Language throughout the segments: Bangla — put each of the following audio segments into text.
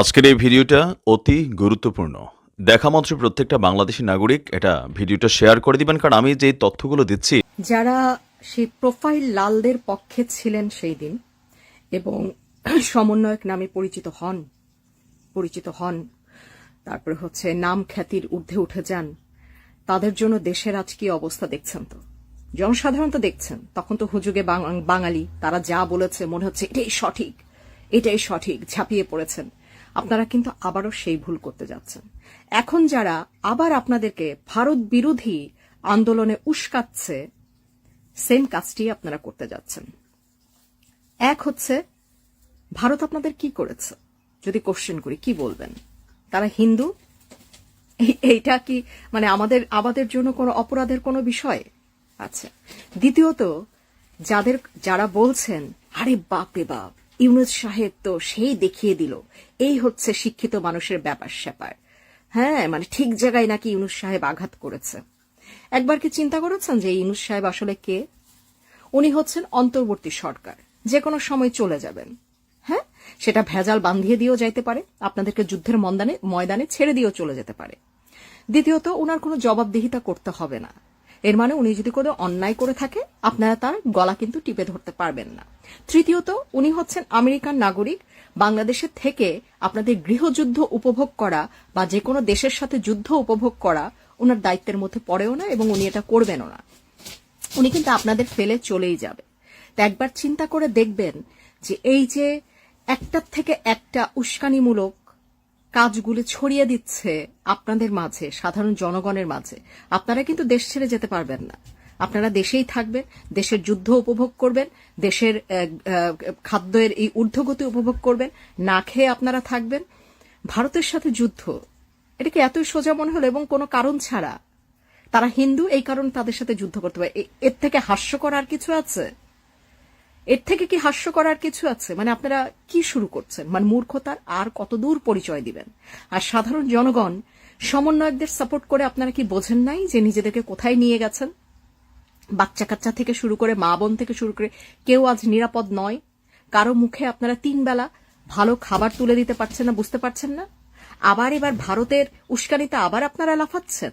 আজকের এই ভিডিওটা অতি গুরুত্বপূর্ণ। দেখা মাত্র প্রত্যেকটা বাংলাদেশি নাগরিক এটা ভিডিওটা শেয়ার করে দিবেন, কারণ আমি যে তথ্যগুলো দিচ্ছি। যারা সেই প্রোফাইল লালদের পক্ষে ছিলেন সেই দিন এবং সমন্বয়ক নামে পরিচিত হন পরিচিত হন, তারপরে হচ্ছে নাম খ্যাতির ঊর্ধ্বে উঠে যান, তাদের জন্য দেশের আজ কি অবস্থা দেখছেন তো? জনসাধারণ তো দেখছেন, তখন তো হুজুগে বাঙালি, তারা যা বলেছে মনে হচ্ছে এটাই সঠিক এটাই সঠিক, ঝাঁপিয়ে পড়েছেন। আপনারা কিন্তু আবারও সেই ভুল করতে যাচ্ছেন। এখন যারা আবার আপনাদেরকে ভারত বিরোধী আন্দোলনে উস্কাচ্ছে সেম কাজটি আপনারা করতে যাচ্ছেন। এক হচ্ছে, ভারত আপনাদের কি করেছে? যদি কোশ্চেন করি, কি বলবেন? তারা হিন্দু? এই- এইটা কি মানে আমাদের আমাদের জন্য কোনো অপরাধের কোনো বিষয়? আচ্ছা। দ্বিতীয়ত, যাদের, যারা বলছেন, আরে বাপ বাপ ইউনুস সাহেব তো সেই দেখিয়ে দিল। এই হচ্ছে শিক্ষিত মানুষের ব্যাপার স্যাপার। হ্যাঁ মানে ঠিক জায়গায় নাকি ইউনুস সাহেব আঘাত করেছে। একবার কি চিন্তা করেছেন যে ইউনুস সাহেব আসলে কে? উনি হচ্ছেন অন্তর্বর্তী সরকার, যে কোনো সময় চলে যাবেন। হ্যাঁ সেটা ভেজাল বান্ধিয়ে দিয়েও যাইতে পারে, আপনাদেরকে যুদ্ধের ময়দানে ময়দানে ছেড়ে দিয়েও চলে যেতে পারে। দ্বিতীয়ত ওনার কোনো জবাবদিহিতা করতে হবে না। এর মানে উনি যদি কোনো অন্যায় করে থাকে, আপনারা তার গলা কিন্তু টিপে ধরতে পারবেন না। তৃতীয়ত, উনি হচ্ছেন আমেরিকান নাগরিক। বাংলাদেশের থেকে আপনাদের গৃহযুদ্ধ উপভোগ করা বা যে কোনো দেশের সাথে যুদ্ধ উপভোগ করা ওনার দায়িত্বের মধ্যে পড়েও না এবং উনি এটা করবেনও না। উনি কিন্তু আপনাদের ফেলে চলেই যাবে। তা একবার চিন্তা করে দেখবেন যে এই যে একটার থেকে একটা উস্কানিমূলক কাজগুলো ছড়িয়ে দিচ্ছে আপনাদের মাঝে, সাধারণ জনগণের মাঝে। আপনারা কিন্তু দেশ ছেড়ে যেতে পারবেন না। আপনারা দেশেই থাকবেন, দেশের যুদ্ধ উপভোগ করবেন, দেশের খাদ্যের এই ঊর্ধ্বগতি উপভোগ করবেন, না খেয়ে আপনারা থাকবেন। ভারতের সাথে যুদ্ধ, এটা কি এতই সোজা মনে হলো এবং কোনো কারণ ছাড়া? তারা হিন্দু, এই কারণে তাদের সাথে যুদ্ধ করতে পারে। এর থেকে হাস্যকর আর কিছু আছে? এর থেকে কি হাস্য করার কিছু আছে? মানে আপনারা কি শুরু করছেন? মানে মূর্খতার আর কতদূর পরিচয় দিবেন? আর সাধারণ জনগণ, সমন্বয়কদের সাপোর্ট করে আপনারা কি বোঝেন নাই যে নিজেদেরকে কোথায় নিয়ে গেছেন? বাচ্চা কাচ্চা থেকে শুরু করে মা বোন থেকে শুরু করে কেউ আজ নিরাপদ নয়। কারও মুখে আপনারা তিন বেলা ভালো খাবার তুলে দিতে পারছেন না, বুঝতে পারছেন না? আবার এবার ভারতের উস্কানিতে আবার আপনারা লাফাচ্ছেন?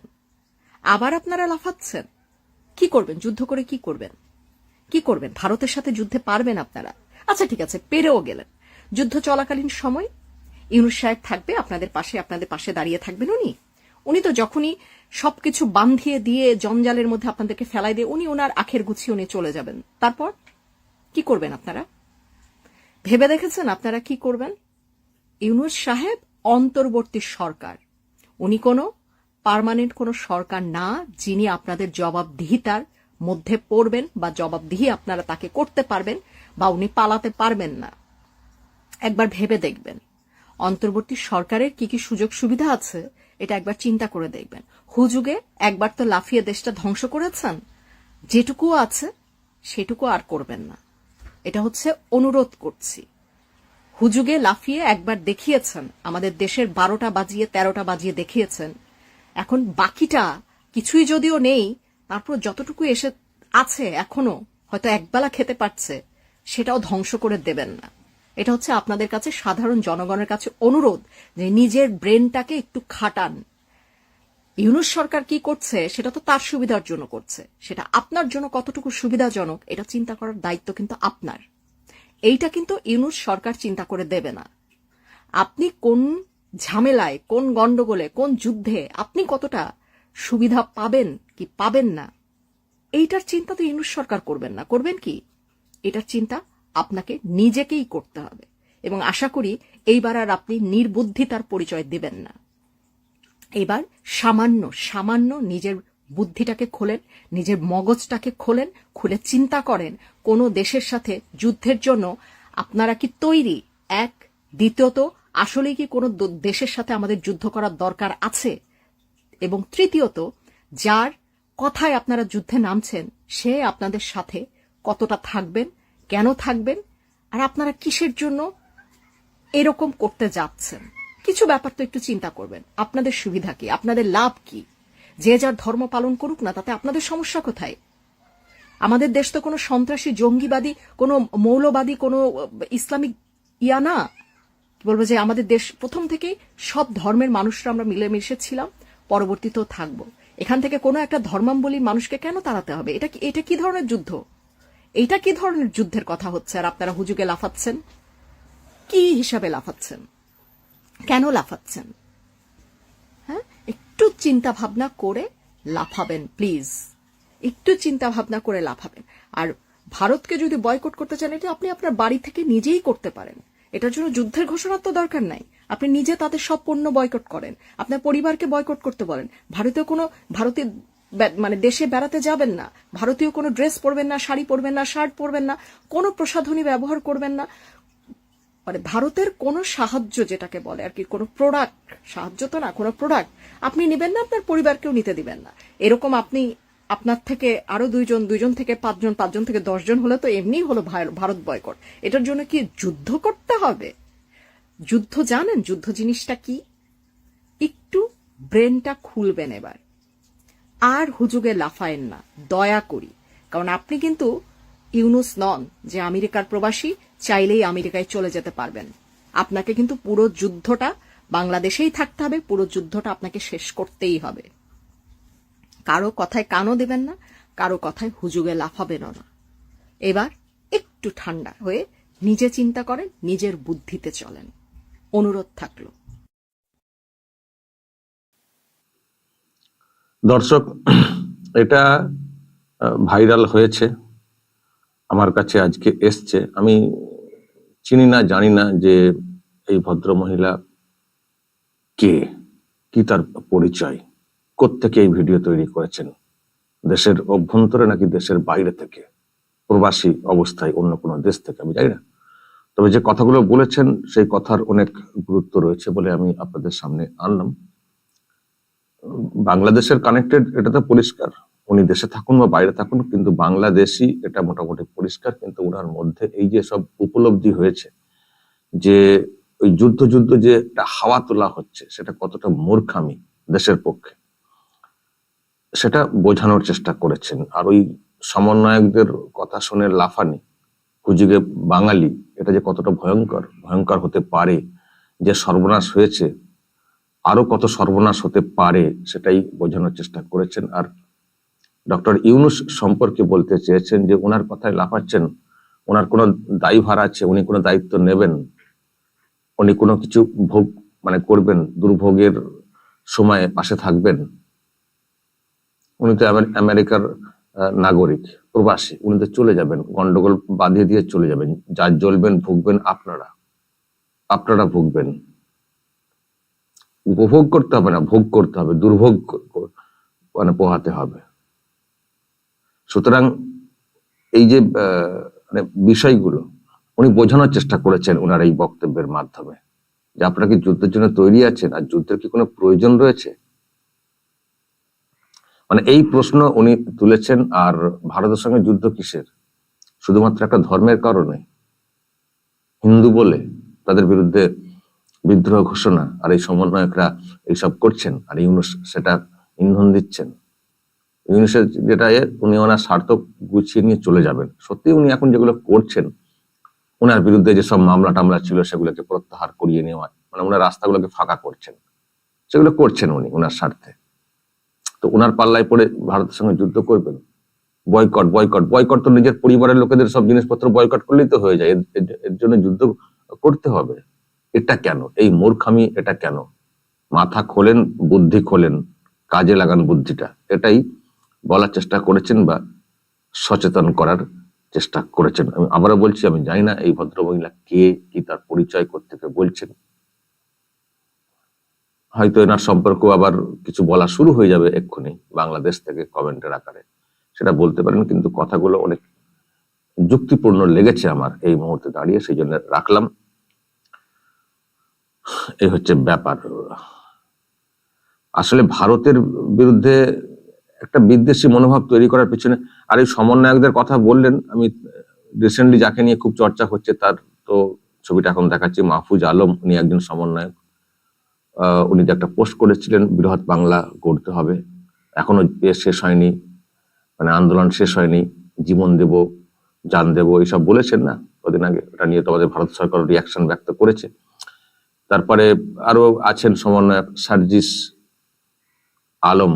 আবার আপনারা লাফাচ্ছেন? কি করবেন? যুদ্ধ করে কি করবেন? কি করবেন? ভারতের সাথে যুদ্ধে পারবেন আপনারা? আচ্ছা ঠিক আছে, পেরেও গেলেন। যুদ্ধ চলাকালীন সময় ইউনুস সাহেব থাকবে আপনাদের পাশে আপনাদের পাশে দাঁড়িয়ে থাকবেন উনি। উনি তো যখনই সবকিছু বান্ধিয়ে দিয়ে জঞ্জালের মধ্যে আপনাদেরকে ফেলাই দিয়ে উনি ওনার আখের গুছিয়ে উনি চলে যাবেন। তারপর কি করবেন আপনারা? ভেবে দেখেছেন আপনারা কি করবেন? ইউনুস সাহেব অন্তর্বর্তী সরকার। উনি কোনো পার্মানেন্ট কোনো সরকার না যিনি আপনাদের জবাবদিহিতার মধ্যে পড়বেন বা জবাবদিহি আপনারা তাকে করতে পারবেন বা উনি পালাতে পারবেন না। একবার ভেবে দেখবেন। অন্তর্বর্তী সরকারের কি কি সুযোগ সুবিধা আছে, এটা একবার চিন্তা করে দেখবেন। হুজুগে একবার তো লাফিয়ে দেশটা ধ্বংস করেছেন। যেটুকু আছে, সেটুকু আর করবেন না। এটা হচ্ছে অনুরোধ করছি। হুজুগে লাফিয়ে একবার দেখিয়েছেন, আমাদের দেশের বারোটা বাজিয়ে তেরোটা বাজিয়ে দেখিয়েছেন। এখন বাকিটা কিছুই যদিও নেই তারপর যতটুকু এসে আছে এখনও, হয়তো একবেলা খেতে পারছে, সেটাও ধ্বংস করে দেবেন না। এটা হচ্ছে আপনাদের কাছে সাধারণ জনগণের কাছে অনুরোধ যে নিজের ব্রেনটাকে একটু খাটান। ইউনুস সরকার কি করছে, সেটা তো তার সুবিধার জন্য করছে। সেটা আপনার জন্য কতটুকু সুবিধাজনক, এটা চিন্তা করার দায়িত্ব কিন্তু আপনার। এইটা কিন্তু ইউনুস সরকার চিন্তা করে দেবে না। আপনি কোন ঝামেলায়, কোন গন্ডগোলে কোন যুদ্ধে, আপনি কতটা সুবিধা পাবেন কি পাবেন না? এইটার চিন্তা তো ইউনুস সরকার করবেন না। করবেন কি? এটার চিন্তা আপনাকে নিজেকেই করতে হবে। এবং আশা করি এইবার আর আপনি নির্বুদ্ধিতার পরিচয় দেবেন না। এবার সামান্য সামান্য নিজের বুদ্ধিটাকে খোলেন, নিজের মগজটাকে খোলেন, খুলে চিন্তা করেন, কোন দেশের সাথে যুদ্ধের জন্য আপনারা কি তৈরি? এক, দ্বিতীয়ত, আসলেই কি কোনো দেশের সাথে আমাদের যুদ্ধ করার দরকার আছে? এবং তৃতীয়ত, যার কথায় আপনারা যুদ্ধে নামছেন, সে আপনাদের সাথে কতটা থাকবেন, কেন থাকবেন, আর আপনারা কিসের জন্য এরকম করতে যাচ্ছেন। কিছু ব্যাপার তো একটু চিন্তা করবেন। আপনাদের সুবিধা কি? আপনাদের লাভ কি? যে যার ধর্ম পালন করুক না, তাতে আপনাদের সমস্যা কোথায়? আমাদের দেশ তো কোনো সন্ত্রাসী, জঙ্গিবাদী, কোনো মৌলবাদী, কোনো ইসলামিক ইয়া না। বলব যে, আমাদের দেশ প্রথম থেকেই সব ধর্মের মানুষরা আমরা মিলেমিশে ছিলাম। পরবর্তীতেও থাকব। এখান থেকে কোনো একটা ধর্মাম্বলী মানুষকে কেন তাড়াতে হবে? এটা কি এটা কি ধরনের যুদ্ধ? এটা কি ধরনের যুদ্ধের কথা হচ্ছে আর আপনারা হুজুগে লাফাচ্ছেন? কি হিসাবে লাফাচ্ছেন? কেন লাফাচ্ছেন? হ্যাঁ? একটু চিন্তা ভাবনা করে লাফাবেন, প্লিজ। একটু চিন্তা ভাবনা করে লাফাবেন। আর ভারতকে যদি বয়কট করতে চান, এটা আপনি আপনার বাড়ি থেকে নিজেই করতে পারেন। এটার জন্য যুদ্ধের ঘোষণার তো দরকার নাই। আপনি নিজে তাদের সব পণ্য বয়কট করেন। আপনার পরিবারকে বয়কট করতে বলেন। ভারতীয় কোনো, ভারতীয় মানে দেশে বেড়াতে যাবেন না। ভারতীয় কোনো ড্রেস পরবেন না, শাড়ি পরবেন না শার্ট পরবেন না, কোনো প্রসাধনী ব্যবহার করবেন না। মানে ভারতের কোনো সাহায্য যেটাকে বলে আর কি, কোনো প্রোডাক্ট সাহায্য তো না, কোনো প্রোডাক্ট আপনি নেবেন না, আপনার পরিবারকেও নিতে দিবেন না। এরকম আপনি, আপনার থেকে আরও দুইজন দুইজন থেকে পাঁচজন পাঁচজন থেকে দশজন হলে তো এমনিই হলো ভারত বয়কট এটার জন্য কি যুদ্ধ করতে হবে? যুদ্ধ জানেন? যুদ্ধ জিনিসটা কি? একটু ব্রেনটা খুলবেন এবার। আর হুজুগে লাফায়েন না, দয়া করি। কারণ আপনি কিন্তু ইউনুস নন যে আমেরিকার প্রবাসী, চাইলেই আমেরিকায় চলে যেতে পারবেন। আপনাকে কিন্তু পুরো যুদ্ধটা বাংলাদেশেই থাকতে হবে, পুরো যুদ্ধটা আপনাকে শেষ করতেই হবে। কারও কথায় কানও দেবেন না, কারও কথায় হুজুগে লাফাবেনও না। এবার একটু ঠান্ডা হয়ে নিজে চিন্তা করেন, নিজের বুদ্ধিতে চলেন। অনুরোধ থাকল। দর্শক, এটা ভাইরাল হয়েছে, আমার কাছে আজকে এসছে। আমি চিনি না, জানি না যে এই ভদ্র মহিলা কে, কি তার পরিচয়, কোত্থেকে এই ভিডিও তৈরি করেছেন? দেশের অভ্যন্তরে নাকি দেশের বাইরে থেকে? প্রবাসী অবস্থায় অন্য কোনো দেশ থেকে? আমি জানি না। তবে যে কথাগুলো বলেছেন, সেই কথার অনেক গুরুত্ব রয়েছে বলে আমি আপনাদের সামনে আনলাম। বাংলাদেশের কানেক্টেড এটা তো পরিষ্কার। উনি দেশে থাকুন বা বাইরে থাকুন, কিন্তু বাংলাদেশি এটা মোটামুটি পরিষ্কার। কিন্তু ওনার মধ্যে এই যে সব উপলব্ধি হয়েছে, যে ওই যুদ্ধ যুদ্ধ যে একটা হাওয়া তোলা হচ্ছে, সেটা কতটা মূর্খামি দেশের পক্ষে, সেটা বোঝানোর চেষ্টা করেছেন। আর ওই সমন্বয়কদের কথা শুনে লাফানি হুজিগে বাঙালি, এটা যে কতটা ভয়ঙ্কর ভয়ঙ্কর হতে পারে যে সর্বনাশ হয়েছে, আরও কত সর্বনাশ হতে পারে সেটাই বোঝানোর চেষ্টা করেছেন। আর ডক্টর ইউনুস সম্পর্কে বলতে চেয়েছেন যে ওনার কথায় লাফাচ্ছেন ওনার কোনো দায়ভার আছে, উনি কোনো দায়িত্ব নেবেন, উনি কোনো কিছু ভোগ মানে করবেন, দুর্ভোগের সময়ে পাশে থাকবেন। উনি তো আমের- আমেরিকার নাগরিক, প্রবাসী, উনি তো চলে যাবেন, গন্ডগোল বাঁধিয়ে দিয়ে চলে যাবেন যা জ্বলবেন, ভুগবেন আপনারা। আপনারা ভুগবেন। উপভোগ করতে হবে না, ভোগ করতে হবে, দুর্ভোগ মানে পোহাতে হবে। সুতরাং এই যে মানে বিষয়গুলো, উনি বোঝানোর চেষ্টা করেছেন ওনার এই বক্তব্যের মাধ্যমে, যে আপনারা কি যুদ্ধের জন্য তৈরি আছেন, আর যুদ্ধের কি কোনো প্রয়োজন রয়েছে? মানে এই প্রশ্ন উনি তুলেছেন, আর ভারতের সঙ্গে যুদ্ধ কিসের? শুধুমাত্র একটা ধর্মের কারণে? হিন্দু বলে তাদের বিরুদ্ধে বিদ্রোহ ঘোষণা আর এই সমন্বয়করা এইসব করছেন, আর ইউনুস সেটা ইন্ধন দিচ্ছেন। ইউনুসের যেটা উনি ওনার স্বার্থ গুছিয়ে নিয়ে চলে যাবেন। সত্যি উনি এখন যেগুলো করছেন ওনার বিরুদ্ধে যেসব মামলা টামলা ছিল সেগুলোকে প্রত্যাহার করিয়ে নেওয়া মানে ওনার রাস্তাগুলোকে ফাঁকা করছেন, সেগুলো করছেন উনি ওনার স্বার্থে। তো ওনার পাল্লায় পড়ে ভারতের সঙ্গে যুদ্ধ করবেন। বয়কট বয়কট বয়কট তো নিজের পরিবারের লোকেদের সব জিনিসপত্র বয়কট করলেই তো হয়ে যায়। এর- জন্য যুদ্ধ করতে হবে। এটা কেন? এই মূর্খামি এটা কেন? মাথা খোলেন, বুদ্ধি খোলেন, কাজে লাগান বুদ্ধিটা। এটাই বলার চেষ্টা করেছেন বা সচেতন করার চেষ্টা করেছেন। আমি আবারও বলছি, আমি জানি না এই ভদ্রমহিলা কে, কি তার পরিচয় করতে বলছেন। হয়তো এনার সম্পর্ক আবার কিছু বলা শুরু হয়ে যাবে এক্ষুনি বাংলাদেশ থেকে কমেন্টের আকারে। সেটা বলতে পারেন, কিন্তু কথাগুলো অনেক যুক্তিপূর্ণ লেগেছে আমার এই মুহূর্তে দাঁড়িয়ে, সেই জন্য রাখলাম। এই হচ্ছে ব্যাপার। আসলে ভারতের বিরুদ্ধে একটা বিদ্বেষী মনোভাব তৈরি করার পিছনে, আর এই সমন্বয়কদের কথা বললেন, আমি রিসেন্টলি যাকে নিয়ে খুব চর্চা হচ্ছে, তার তো ছবিটা এখন দেখাচ্ছি, মাহফুজ আলম, উনি একজন সমন্বয়ক। উনি যে একটা পোস্ট করেছিলেন, বৃহৎ বাংলা গড়তে হবে। এখনও এ শেষ হয়নি মানে আন্দোলন শেষ হয়নি, জীবন দেব, জান দেব, এইসব বলেছেন না। কদিন আগে ওটা নিয়ে তো আমাদের ভারত সরকার রিয়াকশন ব্যক্ত করেছে। তারপরে আরও আছেন সমন্বয়ক সার্জিস আলম,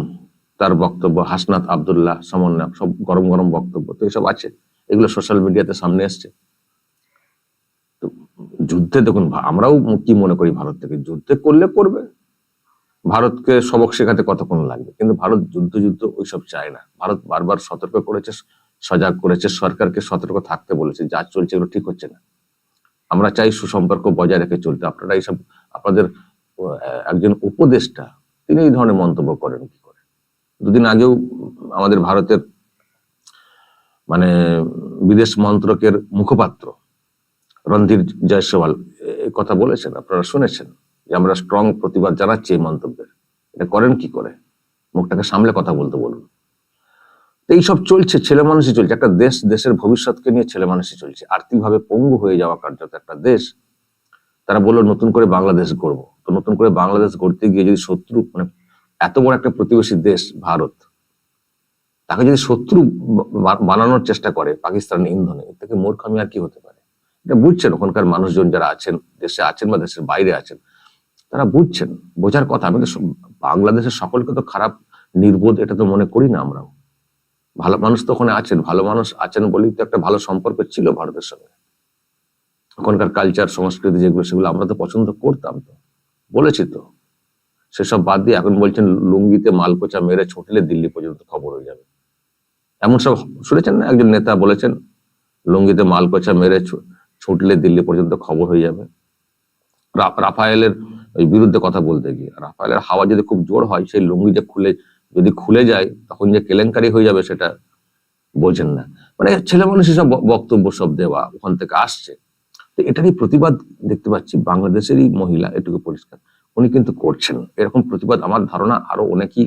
তার বক্তব্য, হাসনাত আবদুল্লাহ সমন্বয়ক, সব গরম গরম বক্তব্য, তো এসব আছে। এগুলো সোশ্যাল মিডিয়াতে সামনে এসছে। যুদ্ধে দেখুন আমরাও কি মনে করি ভারত থেকে? যুদ্ধে করলে করবে। ভারতকে সবক শেখাতে কতক্ষণ লাগবে? কিন্তু ভারত যুদ্ধ যুদ্ধ ওইসব চায় না। ভারত বারবার সতর্ক করেছে, সজাগ করেছে, সরকারকে সতর্ক থাকতে বলেছে, যা চলছে এগুলো ঠিক হচ্ছে না। আমরা চাই সুসম্পর্ক বজায় রেখে চলতে। আপনারা এইসব, আপনাদের একজন উপদেষ্টা, তিনি এই ধরনের মন্তব্য করেন কি করে? দুদিন আগেও আমাদের ভারতের মানে বিদেশ মন্ত্রকের মুখপাত্র রণধীর জয়সওয়াল কথা বলেছেন, আপনারা শুনেছেন যে আমরা স্ট্রং প্রতিবাদ জানাচ্ছি এই মন্তব্যের। এটা করেন কি করে? মুখটাকে সামলে কথা বলতে বলুন। এইসব চলছে, ছেলে মানুষই চলছে। একটা দেশ, দেশের ভবিষ্যৎকে নিয়ে ছেলে মানুষই চলছে। আর্থিকভাবে পঙ্গু হয়ে যাওয়া কার্যত একটা দেশ। তারা বলল, নতুন করে বাংলাদেশ গড়বো। তো নতুন করে বাংলাদেশ গড়তে গিয়ে যদি শত্রু মানে এত বড় একটা প্রতিবেশী দেশ, ভারত, তাকে যদি শত্রু বানানোর চেষ্টা করে পাকিস্তানের ইন্ধনে, এর থেকে মূর্খামি আর কি হতে পারে? এটা বুঝছেন ওখানকার মানুষজন যারা আছেন, দেশে আছেন বা দেশের বাইরে আছেন, তারা বুঝছেন, বোঝার কথা। আমি বাংলাদেশের সকলকে তো খারাপ নির্বোধ এটা তো মনে করি না আমরাও। ভালো মানুষ তো ওখানে আছেন, ভালো মানুষ আছেন বলেই তো একটা ভালো সম্পর্ক ছিল ভারতের সঙ্গে। ওখানকার কালচার সংস্কৃতি যেগুলো, সেগুলো আমরা তো পছন্দ করতাম তো, বলেছি তো। সেসব বাদ দিয়ে এখন বলছেন লুঙ্গিতে মালকোচা মেরে ছুটলে দিল্লি পর্যন্ত খবর হয়ে যাবে। এমন সব শুনেছেন না? একজন নেতা বলেছেন, লুঙ্গিতে মালকোচা মেরে ছুটলে দিল্লি পর্যন্ত খবর হয়ে যাবে। রাফায়েলের বিরুদ্ধে কথা বলতে গিয়ে, রাফায়েলের হাওয়া যদি খুব জোর হয়, সেই লুঙ্গি যে খুলে, যদি খুলে যায়, তখন যে কেলেঙ্কারি হয়ে যাবে সেটা বোঝেন না। মানে ছেলে মানুষ সব বক্তব্য সব দেওয়া ওখান থেকে আসছে। তো এটারই প্রতিবাদ দেখতে পাচ্ছি বাংলাদেশেরই মহিলা, এটুকু পরিষ্কার। উনি কিন্তু করছেন। এরকম প্রতিবাদ আমার ধারণা আরও অনেকেই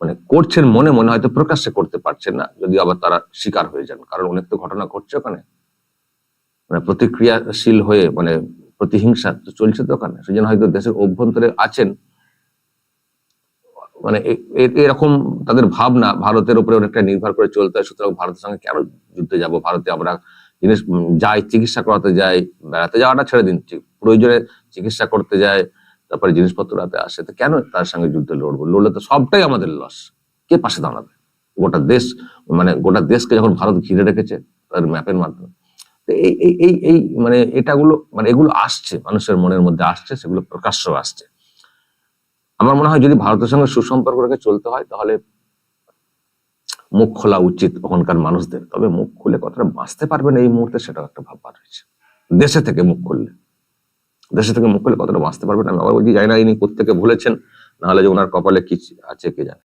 মানে করছেন মনে মনে হয়তো প্রকাশ্যে করতে পারছেন না যদি আবার তারা শিকার হয়ে যান, কারণ অনেক তো ঘটনা ঘটছে ওখানে। মানে প্রতিক্রিয়াশীল হয়ে মানে প্রতিহিংসা তো চলছে তো ওখানে সেজন্য হয়তো দেশের অভ্যন্তরে আছেন। মানে এরকম তাদের ভাবনা ভারতের উপরে অনেকটা নির্ভর করে চলতে হয়। সুতরাং ভারতের সঙ্গে কেন যুদ্ধে যাব? ভারতে আমরা জিনিস, যাই চিকিৎসা করাতে যাই, বেড়াতে যাওয়াটা ছেড়ে দিন প্রয়োজনে চিকিৎসা করতে যায় তারপরে জিনিসপত্র রাতে আসে, তো কেন তার সঙ্গে যুদ্ধে লড়বো? লড়লে তো সবটাই আমাদের লস কে পাশে দাঁড়াবে? গোটা দেশ মানে গোটা দেশকে যখন ভারত ঘিরে রেখেছে, তাদের ম্যাপের মাধ্যমে। তো এই এই এই মানে এটাগুলো মানে এগুলো আসছে, মানুষের মনের মধ্যে আসছে, সেগুলো প্রকাশ্য আসছে। আমার মনে হয় যদি ভারতের সঙ্গে সুসম্পর্ক রেখে চলতে হয়, তাহলে মুখ খোলা উচিত ওখানকার মানুষদের। তবে মুখ খুলে কতটা বাঁচতে পারবেন এই মুহূর্তে, সেটাও একটা ভাববার রয়েছে। দেশে থেকে মুখ খুললে। দেশে থেকে মুখ খুলে কতটা বাঁচতে পারবেন আমি আবার বলছি, জানি না ইনি কোথেকে ভুলেছেন, নাহলে যে ওনার কপালে কি আছে, কে জানে।